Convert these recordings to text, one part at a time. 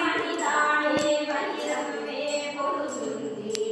மணிதானே வைரமே பொழுதுந்தே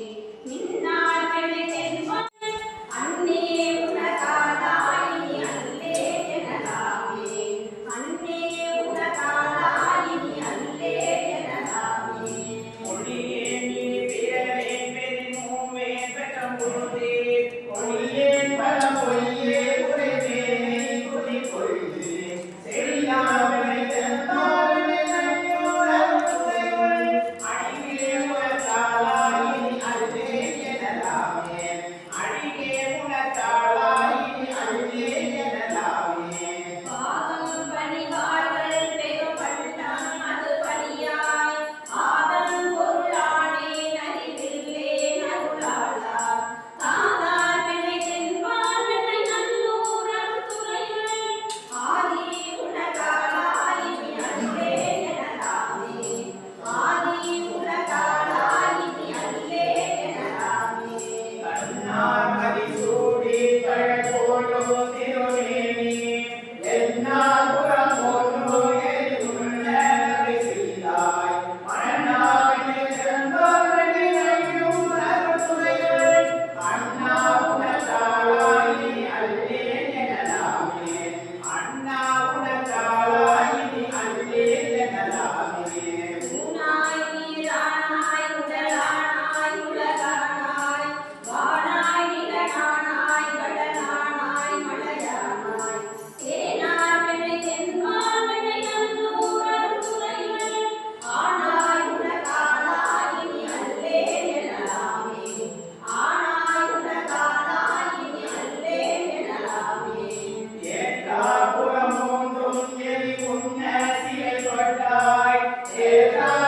Será?